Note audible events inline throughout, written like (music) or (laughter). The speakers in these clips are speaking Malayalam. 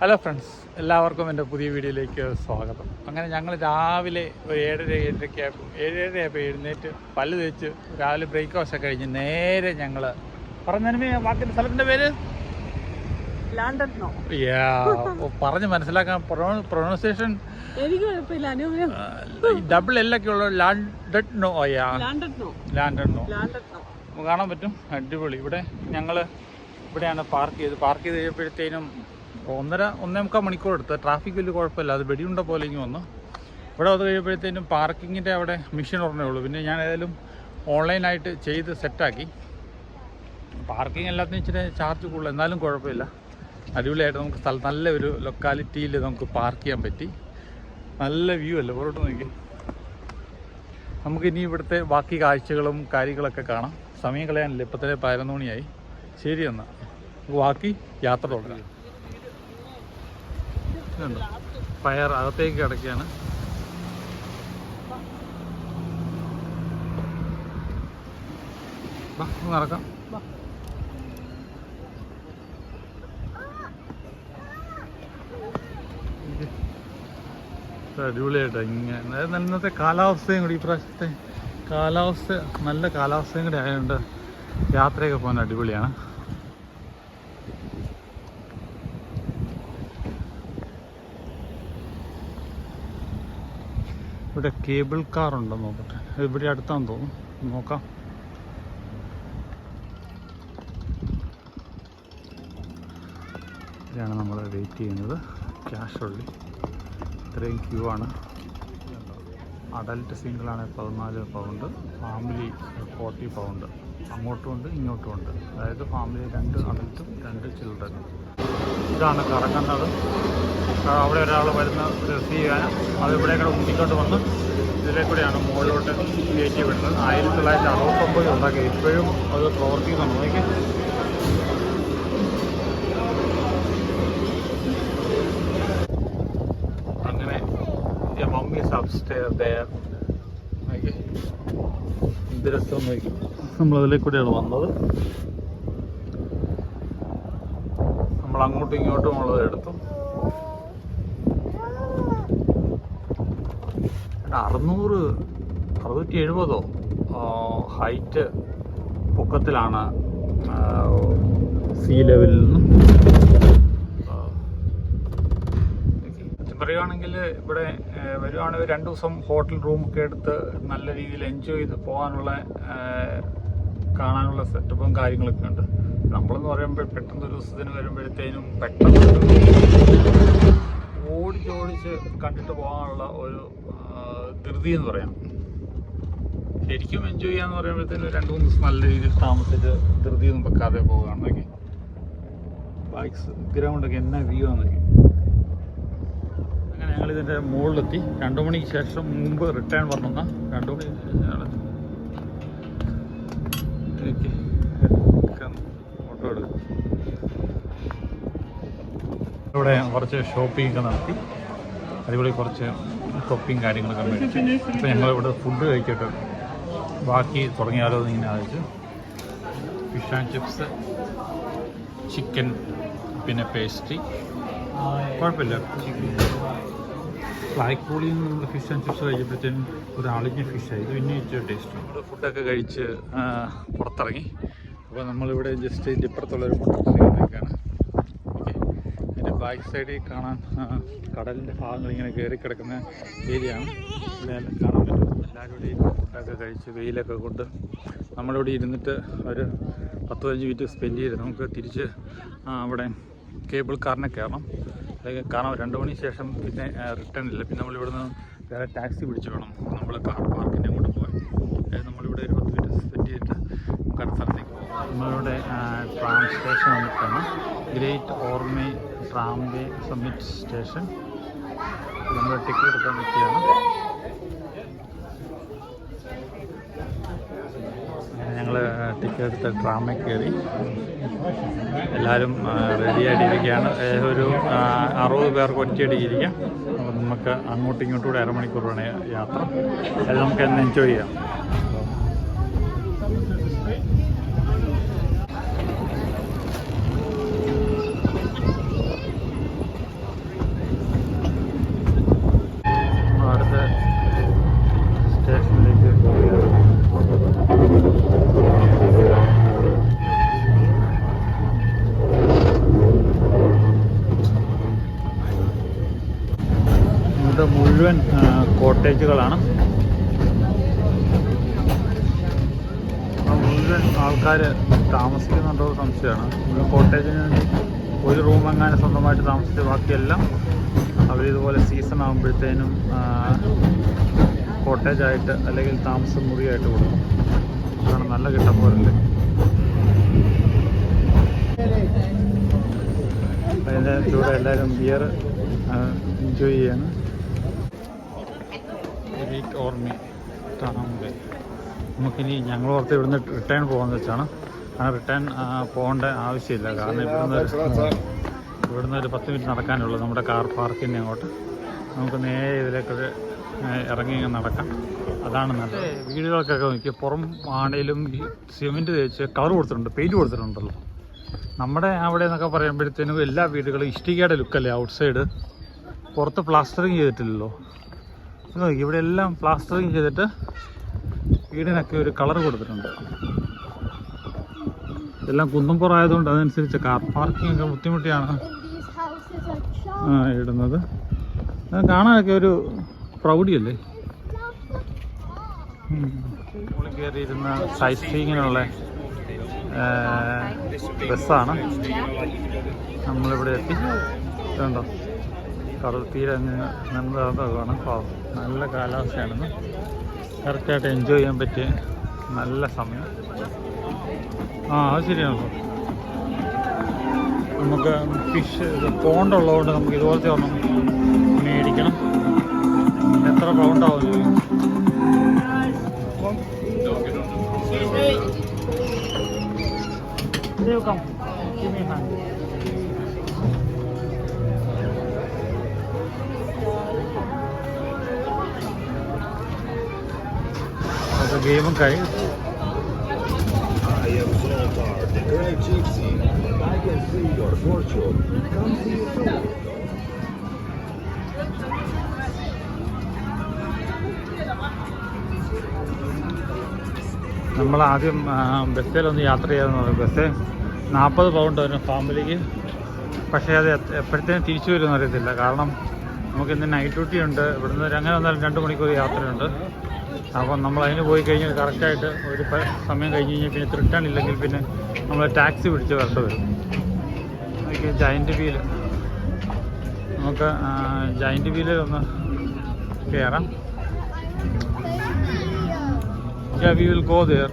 ഹലോ ഫ്രണ്ട്സ് എല്ലാവർക്കും എന്റെ പുതിയ വീഡിയോയിലേക്ക് സ്വാഗതം. അങ്ങനെ ഞങ്ങൾ രാവിലെ ഒരു ഏഴര ഏഴരയ്ക്ക് ആയപ്പോൾ ഏഴരയായപ്പോൾ എഴുന്നേറ്റ് പല്ല് തേച്ച് രാവിലെ ബ്രേക്ക്ഫാസ്റ്റ് ഒക്കെ കഴിഞ്ഞ് നേരെ ഞങ്ങൾ പറഞ്ഞതിന് വാക്കിന്റെ സ്ഥലത്തിന്റെ പേര്? പറഞ്ഞ് മനസ്സിലാക്കാൻ പ്രൊണൗൺസിയേഷൻ ഡബിൾ എല്ലൊക്കെ ഉള്ള ലാൻഡോ യാ ലാണ്ടനോ ലാൻഡോ ലാണ്ടനോ നമുക്ക് കാണാൻ പറ്റും. അടിപൊളി. ഇവിടെ ഞങ്ങൾ ഇവിടെയാണ് പാർക്ക് ചെയ്ത്. പാർക്ക് ചെയ്ത് കഴിയുമ്പോഴത്തേനും ഒന്നര ഒന്നേ മുക്കാൽ മണിക്കൂർ എടുത്ത്. ട്രാഫിക് വലിയ കുഴപ്പമില്ല. അത് വെടിയുണ്ട പോലെ ഇങ്ങ് വന്നു. ഇവിടെ വന്ന് കഴിയുമ്പോഴത്തേനും പാർക്കിങ്ങിന്റെ അവിടെ മിഷൻ ഉടനേ ഉള്ളൂ. പിന്നെ ഞാൻ ഏതായാലും ഓൺലൈനായിട്ട് ചെയ്ത് സെറ്റാക്കി പാർക്കിംഗ് എല്ലാത്തിനും ഇച്ചിരി ചാർജ് കൂടുതൽ എന്നാലും കുഴപ്പമില്ല. അടിപൊളിയായിട്ട് നമുക്ക് സ്ഥലം നല്ല ഒരു ലൊക്കാലിറ്റിയിൽ നമുക്ക് പാർക്ക് ചെയ്യാൻ പറ്റി. നല്ല വ്യൂ അല്ലേ? പുറത്ത് നോക്കി. നമുക്ക് ഇനി ഇവിടുത്തെ ബാക്കി കാഴ്ചകളും കാര്യങ്ങളൊക്കെ കാണാം. സമയം കളയാനില്ല. ഇപ്പം തന്നെ പതിനൊന്ന് മണിയായി. ശരി എന്നാൽ ബാക്കി യാത്ര തുടങ്ങാം. ഇതുണ്ടോ? പയർ അകത്തേക്ക് കിടക്കുകയാണ് നടക്കാം വാ. ഇത് അടിപൊളിയായിട്ടാ ഇങ്ങനെ അതായത് ഇന്നത്തെ കാലാവസ്ഥയും കൂടി ഈ പ്രാവശ്യത്തെ കാലാവസ്ഥ നല്ല കാലാവസ്ഥയും കൂടി ആയതുകൊണ്ട് യാത്രയൊക്കെ പോകാൻ അടിപൊളിയാണ് ഇവിടെ കേബിൾ കാർ ഉണ്ടോ നോക്കട്ടെ? ഇവിടെ അടുത്താന്ന് തോന്നുന്നു. നോക്കാം. ഇതാണ് നമ്മൾ വെയിറ്റ് ചെയ്യുന്നത്. ക്യാഷ് ഉള്ളി ഇത്രയും ക്യൂ ആണ്. അഡൽട്ട് സിംഗിളാണ് പതിനാല് പൗണ്ട് ഫാമിലി ഫോർട്ടി പൗണ്ട് അങ്ങോട്ടും ഉണ്ട് ഇങ്ങോട്ടും ഉണ്ട്. അതായത് ഫാമിലി രണ്ട് അഡൽട്ടും രണ്ട് ചിൽഡ്രനും ഇതാണ് കറങ്ങുന്നത് അവിടെ ഒരാൾ വരുന്ന റിസീവ് ചെയ്യാനും അത് ഇവിടെ കൂടെ മുന്നിലോട്ട് വന്ന് ഇതിലെ കൂടെയാണ് മുകളിലോട്ട് കയറ്റി വിടുന്നത്. ആയിരത്തി തൊള്ളായിരത്തി അറുപത്തൊമ്പത് ഉണ്ടാക്കി. ഇപ്പോഴും അത് പ്രവർത്തിക്കുന്നുണ്ട് നോക്കി. അങ്ങനെ മമ്മി അപ്സ്റ്റെയർ ദയർ എന്ത് നോക്കി. കൂടെയാണ് വന്നത്. അങ്ങോട്ടും ഇങ്ങോട്ടും ഉള്ളത് എടുത്തു. എടാ, അറുന്നൂറ് അറുന്നൂറ്റി എഴുപതോ? ഹൈറ്റ് പൊക്കത്തിലാണ് സീ ലെവലിൽ നിന്നും. പറയുകയാണെങ്കിൽ ഇവിടെ വരുവാണെങ്കിൽ രണ്ട് ദിവസം ഹോട്ടൽ റൂമൊക്കെ എടുത്ത് നല്ല രീതിയിൽ എൻജോയ് ചെയ്ത് പോകാനുള്ള കാണാനുള്ള സെറ്റപ്പും കാര്യങ്ങളൊക്കെ ഉണ്ട്. നമ്മളെന്ന് പറയുമ്പോൾ പെട്ടെന്ന് ഒരു ദിവസത്തിന് വരുമ്പോഴത്തേനും പെട്ടെന്ന് ഓടിച്ചോടിച്ച് ഓടിച്ച് ഓടിച്ച് കണ്ടിട്ട് പോകാനുള്ള ഒരു ധൃതി എന്ന് പറയാം. ശരിക്കും എൻജോയ് ചെയ്യാന്ന് പറയുമ്പോഴത്തേനും രണ്ട് മൂന്ന് ദിവസം നല്ല രീതിയിൽ താമസിച്ച് ധൃതിയൊന്നും വെക്കാതെ പോകുകയാണെങ്കിൽ ബൈക്സ് ഗ്രൗണ്ടൊക്കെ എന്നാ വ്യൂ ആണെന്നൊക്കെ അങ്ങനെ ഞങ്ങളിതിന്റെ മുകളിലെത്തി. രണ്ടു മണിക്ക് ശേഷം മുമ്പ് റിട്ടേൺ വന്നെന്ന രണ്ടു മണി ഇവിടെ കുറച്ച് ഷോപ്പിംഗ് ഒക്കെ നടത്തി. അടിപൊളി കുറച്ച് ഷോപ്പിംഗ് കാര്യങ്ങളൊക്കെ മേടിച്ചു. ഇപ്പോൾ ഞങ്ങൾ ഇവിടെ ഫുഡ് കഴിക്കട്ടെ. ബാക്കി തുടങ്ങിയാലോ എന്ന് ഇങ്ങനെ ആലോചിച്ചു. ഫിഷ് ആൻഡ് ചിപ്സ് ചിക്കൻ പിന്നെ പേസ്ട്രി കുഴപ്പമില്ല. ഫ്ലാഗ് പൂളിൽ നിന്ന് നമ്മൾ ഫിഷ് ആൻഡ് ചിപ്സ് കഴിച്ചപ്പോഴത്തേനും ഒരു ആളിഞ്ഞ ഫിഷായി ഇത് പിന്നെ ഇച്ചിരി ടേസ്റ്റ് നമ്മൾ ഫുഡൊക്കെ കഴിച്ച് പുറത്തിറങ്ങി. അപ്പോൾ നമ്മളിവിടെ ജസ്റ്റ് ഇതിന്റെ ഇപ്പുറത്തുള്ളൊരു മുട്ടത്തിറങ്ങിയേക്കാണ് ഓക്കെ അതിന്റെ ബാക്ക് സൈഡിൽ കാണാൻ കടലിന്റെ ഭാഗങ്ങൾ ഇങ്ങനെ കയറി കിടക്കുന്ന ഏരിയ ആണ്. കാണാൻ പറ്റും. എല്ലാവരും ഫുഡൊക്കെ കഴിച്ച് വെയിലൊക്കെ കൊണ്ട് നമ്മളിവിടെ ഇരുന്നിട്ട് ഒരു പത്ത് പതിനഞ്ച് മിനിറ്റ് സ്പെൻഡ് ചെയ്ത് നമുക്ക് തിരിച്ച് അവിടെ കേബിൾ കാറിനെ കയറണം. കാരണം രണ്ട് മണിക്ക് ശേഷം പിന്നെ റിട്ടേൺ ഇല്ല. പിന്നെ നമ്മളിവിടുന്ന് വേറെ ടാക്സി പിടിച്ച് വേണം. നമ്മൾ കാർ പാർക്കിന്റെ അങ്ങോട്ട് പോകാൻ നമ്മളിവിടെ ഒരു പത്ത് മിനിറ്റ് സ്പെൻഡ് ചെയ്തിട്ട് നമുക്ക് സ്ഥലത്തേക്ക് പോകാം നമ്മളിവിടെ ട്രാം സ്റ്റേഷൻ വന്നിട്ടാണ്. Great Orme tramway summit station നമ്മൾ ടിക്കറ്റ് എടുക്കാൻ പറ്റിയാണ് ഞങ്ങൾ എടുത്ത് ട്രാമിൽ കയറി. എല്ലാവരും റെഡി ആയിട്ടിരിക്കുകയാണ്. ഏകദേശം ഒരു അറുപത് പേർക്ക് ഒറ്റയടിക്കിരിക്കാം. അപ്പം നമുക്ക് അങ്ങോട്ടും ഇങ്ങോട്ടും കൂടെ അരമണിക്കൂറാണ് യാത്ര. അത് നമുക്ക് എൻജോയ് ചെയ്യാം ഇത് മുഴുവൻ ആ, കോട്ടേജുകളാണ് മുഴുവൻ ആൾക്കാർ താമസിക്കുന്നുണ്ടോ സംശയമാണ്. കോട്ടേജിന് ഒരു റൂം എങ്ങനെ സ്വന്തമായിട്ട് താമസിച്ച് ബാക്കിയെല്ലാം അവരിതുപോലെ സീസൺ ആകുമ്പോഴത്തേനും കോട്ടേജായിട്ട് അല്ലെങ്കിൽ താമസ മുറിയായിട്ട് കൊടുക്കും. അതാണ് നല്ല കിട്ടപ്പോരല്ലേ അതിന്റെ കൂടെ എല്ലാവരും ബിയർ എൻജോയ് ചെയ്യാണ്. വീക്ക് ഓർമ്മി താമ്പേ നമുക്കിനി ഞങ്ങൾ ഓർത്ത് ഇവിടുന്ന് റിട്ടേൺ പോകാമെന്ന് വെച്ചാണ്. ആ റിട്ടേൺ പോകേണ്ട ആവശ്യമില്ല. കാരണം ഇവിടുന്ന് ഇവിടുന്ന് ഒരു പത്ത് മിനിറ്റ് നടക്കാനുള്ളൂ. നമ്മുടെ കാർ പാർക്കിന്റെ അങ്ങോട്ട്. നമുക്ക് നേരെ ഇതിലേക്കൊരു ഇറങ്ങി നടക്കാം. അതാണ് നല്ലത്. വീടുകൾക്കൊക്കെ നോക്കി പുറം ആണേലും ഈ സിമെന്റ് തേച്ച് കളർ കൊടുത്തിട്ടുണ്ട് പെയിന്റ് കൊടുത്തിട്ടുണ്ടല്ലോ. നമ്മുടെ അവിടെ എന്നൊക്കെ പറയുമ്പോഴത്തേനും എല്ലാ വീടുകളും ഇഷ്ടികയുടെ ലുക്കല്ലേ ഔട്ട് സൈഡ് പുറത്ത് പ്ലാസ്റ്ററിങ് ചെയ്തിട്ടില്ലല്ലോ. ഇവിടെ എല്ലാം പ്ലാസ്റ്ററിങ് ചെയ്തിട്ട് വീടിനൊക്കെ ഒരു കളർ കൊടുത്തിട്ടുണ്ട്. എല്ലാം കുന്നുംപുറം ആയതുകൊണ്ട് അതനുസരിച്ച് കാർ പാർക്കിംഗ് ഒക്കെ ബുദ്ധിമുട്ടിയാണ്. ആ, ഇടുന്നത്. കാണാനൊക്കെ ഒരു പ്രൗഢിയല്ലേ? മുകളിൽ കയറിയിരുന്ന സൈറ്റ് ബസ്സാണ്. നമ്മളിവിടെ എത്തി. ഇതുണ്ടോ? കടൽ തീരെ അങ്ങ് നന്നതാണ് പാവം നല്ല കാലാവസ്ഥയാണെന്ന് കറക്റ്റായിട്ട് എൻജോയ് ചെയ്യാൻ പറ്റിയ നല്ല സമയം ആ അത് ശരിയാണല്ലോ നമുക്ക് ഫിഷ് പോണ്ടുള്ളതുകൊണ്ട് നമുക്ക് ഇതുപോലത്തെ ഒന്നും മേടിക്കണം എത്ര പൗണ്ടാവും ഇത്? They'll come. Give me a hand. It too. നമ്മൾ ആദ്യം ബസ്സിലൊന്ന് യാത്ര പറഞ്ഞു ബസ് നാൽപ്പത് പൗണ്ട് വരും ഫാമിലിക്ക്. പക്ഷേ അത് എപ്പോഴത്തേനും തിരിച്ചു വരുമെന്ന് അറിയത്തില്ല. കാരണം നമുക്ക് ഇന്ന് നൈറ്റ് ഡ്യൂട്ടി ഉണ്ട്. ഇവിടുന്ന് അങ്ങനെ വന്നാലും രണ്ട് മണിക്കൂർ യാത്രയുണ്ട്. അപ്പം നമ്മൾ അതിന് പോയി കഴിഞ്ഞാൽ കറക്റ്റായിട്ട് ഒരു സമയം കഴിഞ്ഞ് കഴിഞ്ഞാൽ പിന്നെ റിട്ടേൺ ഇല്ലെങ്കിൽ പിന്നെ നമ്മൾ ടാക്സി പിടിച്ച് വരേണ്ടി വരും. അതൊക്കെ ജയന്റ് വീൽ നമുക്ക് ജയന്റ് വീലിൽ ഒന്ന് കയറാം Yeah, we will go there.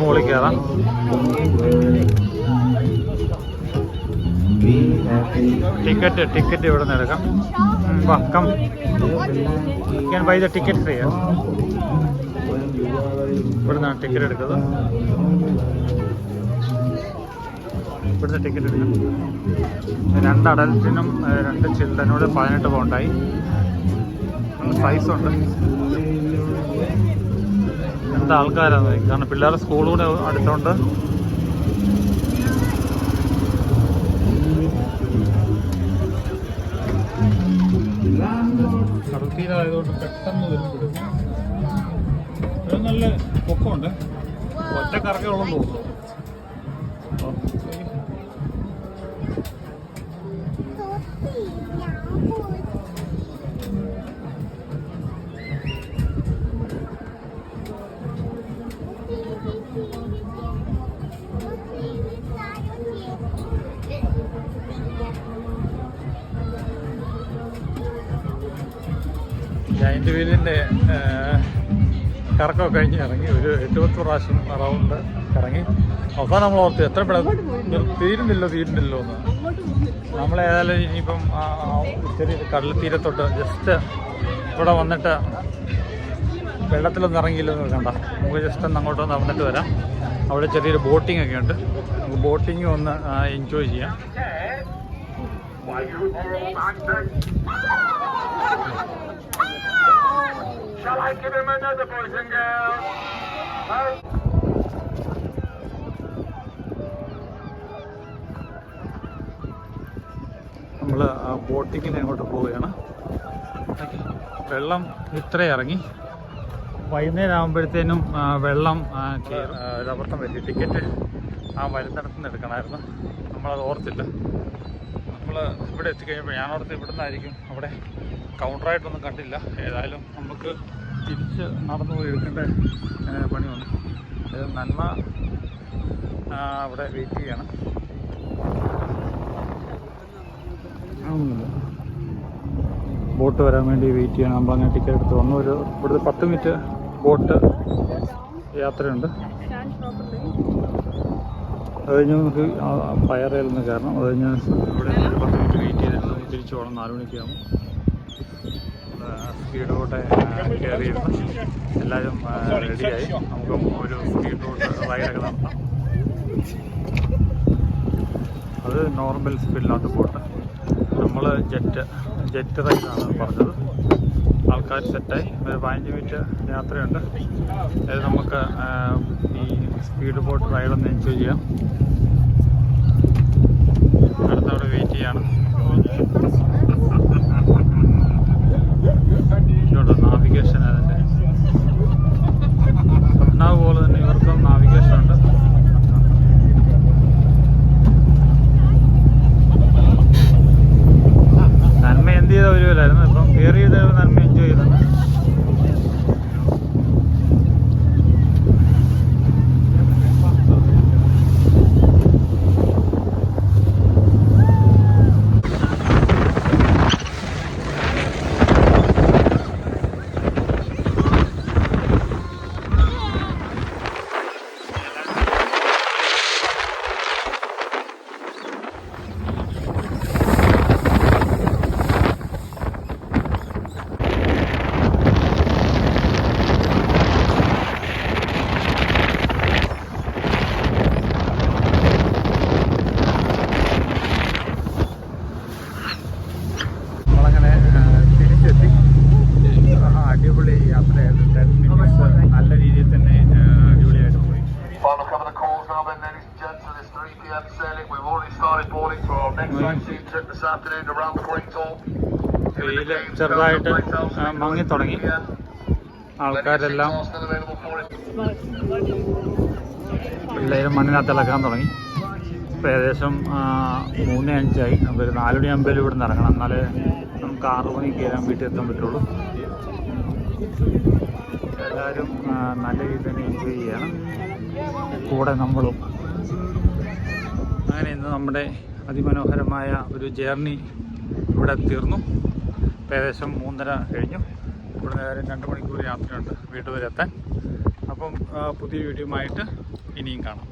മുകളിൽ കയറാം ടിക്കറ്റ് ടിക്കറ്റ് ഇവിടെ നിന്ന് എടുക്കാം. വാ come. Can buy the ticket free ഇവിടെ നിന്നാണ് ടിക്കറ്റ് എടുക്കുന്നത്. ഇവിടുത്തെ ടിക്കറ്റ് എടുക്കാം. രണ്ട് അഡൽറ്റിനും രണ്ട് ചിൽഡ്രനോട് പതിനെട്ട് പൗണ്ടായി. ഉണ്ട്. എന്താ ആൾക്കാരാണ് കാരണം പിള്ളേരുടെ സ്കൂൾ കൂടെ കടൽത്തീരായതുകൊണ്ട് പെട്ടെന്ന് വരുമ്പോഴും അത് നല്ല പൊക്കമുണ്ട്. ഒറ്റ കറക്കേ ഉള്ളെന്ന് തോന്നുന്നു. കറക്കമൊക്കെ കഴിഞ്ഞ് ഇറങ്ങി ഒരു എട്ട് പ്രാവശ്യം റൗണ്ട് കറങ്ങി അവസാനം നമ്മൾ ഓർത്ത് എത്ര പെട്ടെന്ന് തീരുന്നില്ലോ തീരുന്നില്ലോ എന്ന്. നമ്മൾ ഏതായാലും ഇനിയിപ്പം ചെറിയ കടൽ തീരത്തോട്ട് ജസ്റ്റ് ഇവിടെ വന്നിട്ട് വെള്ളത്തിലൊന്നും ഇറങ്ങിയില്ലെന്ന് കണ്ട. നമുക്ക് ജസ്റ്റ് ഒന്ന് അങ്ങോട്ട് ഒന്ന് വന്നിട്ട് വരാം. അവിടെ ചെറിയൊരു ബോട്ടിംഗ് ഒക്കെ ഉണ്ട്. നമുക്ക് ബോട്ടിംഗ് ഒന്ന് എൻജോയ് ചെയ്യാം. Shall I give him another boys and girls? നമ്മൾ ബോട്ടിങ്ങിന് അങ്ങോട്ട് പോവുകയാണ്. വെള്ളം ഇത്ര ഇറങ്ങി വൈകുന്നേരം ആകുമ്പോഴത്തേനും വെള്ളം അബദ്ധം പറ്റി ടിക്കറ്റ് ആ വരുന്നിടത്ത് നിന്ന് എടുക്കണമായിരുന്നു. നമ്മളത് ഓർത്തില്ല. നമ്മൾ ഇവിടെ എത്തിക്കഴിഞ്ഞപ്പോൾ ഞാൻ ഓർത്ത് ഇവിടെ നിന്നായിരിക്കും അവിടെ കൗണ്ടറായിട്ടൊന്നും കണ്ടില്ല. ഏതായാലും നമുക്ക് തിരിച്ച് നടന്നു പോയി എടുക്കേണ്ട പണി വന്നു അത് നന്മ അവിടെ വെയിറ്റ് ചെയ്യണം. ബോട്ട് വരാൻ വേണ്ടി വെയിറ്റ് ചെയ്യണം. നമ്മൾ അങ്ങനെ ടിക്കറ്റ് എടുത്ത് വന്നു. ഒരു ഇവിടുത്തെ പത്ത് മിനിറ്റ് ബോട്ട് യാത്രയുണ്ട്. അത് കഴിഞ്ഞ് നമുക്ക് ഫയറയിൽ കാരണം അത് കഴിഞ്ഞ് ഇവിടെ ഒരു പത്ത് മിനിറ്റ് വെയിറ്റ് ചെയ്തിട്ട് നമുക്ക് തിരിച്ചു പോകണം നാല് മണിക്കാകും സ്പീഡ് ബോട്ടെ കയറിയിരുന്നു എല്ലാവരും റെഡിയായി നമുക്ക് ഒരു സ്പീഡ് ബോട്ട് റൈഡൊക്കെ നടത്താം. അത് നോർമൽ സ്പീഡിനകത്ത് പോട്ട് നമ്മൾ ജെറ്റ് ജെറ്റ് റൈഡാണ് പറഞ്ഞത്. ആൾക്കാർ സെറ്റായി ഒരു പതിനഞ്ച് മിനിറ്റ് യാത്രയുണ്ട്. അതായത് നമുക്ക് ഈ സ്പീഡ് ബോട്ട് റൈഡ് ഒന്ന് എൻജോയ് ചെയ്യാം. അടുത്തവിടെ വെയിറ്റ് ചെയ്യാണ്. ഇങ്ങോട്ട് നാവിഗേഷൻ അതിന്റെ സ്വപ്നാവ് പോലെ തന്നെ ഇവർക്കും നാവിഗേഷൻ ഉണ്ട്. നന്മ എന്ത് ചെയ്ത വരുമല്ലായിരുന്നു ഇപ്പം കയറിയത് നന്മ Thank (laughs) you. വെയിൽ ചെറുതായിട്ട് മങ്ങി തുടങ്ങി. ആൾക്കാരെല്ലാം എല്ലാവരും മണ്ണിനകത്ത് ഇളക്കാൻ തുടങ്ങി. ഇപ്പോൾ ഏകദേശം മൂന്ന് അഞ്ചായി. അപ്പോൾ ഒരു നാലുമണി ആകുമ്പോൾ ഇവിടെ നിന്ന് ഇറങ്ങണം. എന്നാലേ നമുക്ക് ആറ് മണിക്ക് കയറാൻ വീട്ടിൽ എത്താൻ പറ്റുള്ളൂ എല്ലാവരും നല്ല രീതിയിൽ തന്നെ എൻജോയ് ചെയ്യണം. കൂടെ നമ്മളും. അങ്ങനെ ഇന്ന് നമ്മുടെ അതിമനോഹരമായ ഒരു ജേർണി ഇവിടെ തീർന്നു. ഏകദേശം മൂന്നര കഴിഞ്ഞു. ഇവിടെ നേരം രണ്ട് മണിക്കൂർ യാത്രയുണ്ട് വീട്ടുവരെ എത്താൻ അപ്പം പുതിയ വീഡിയോ ആയിട്ട് ഇനിയും കാണാം.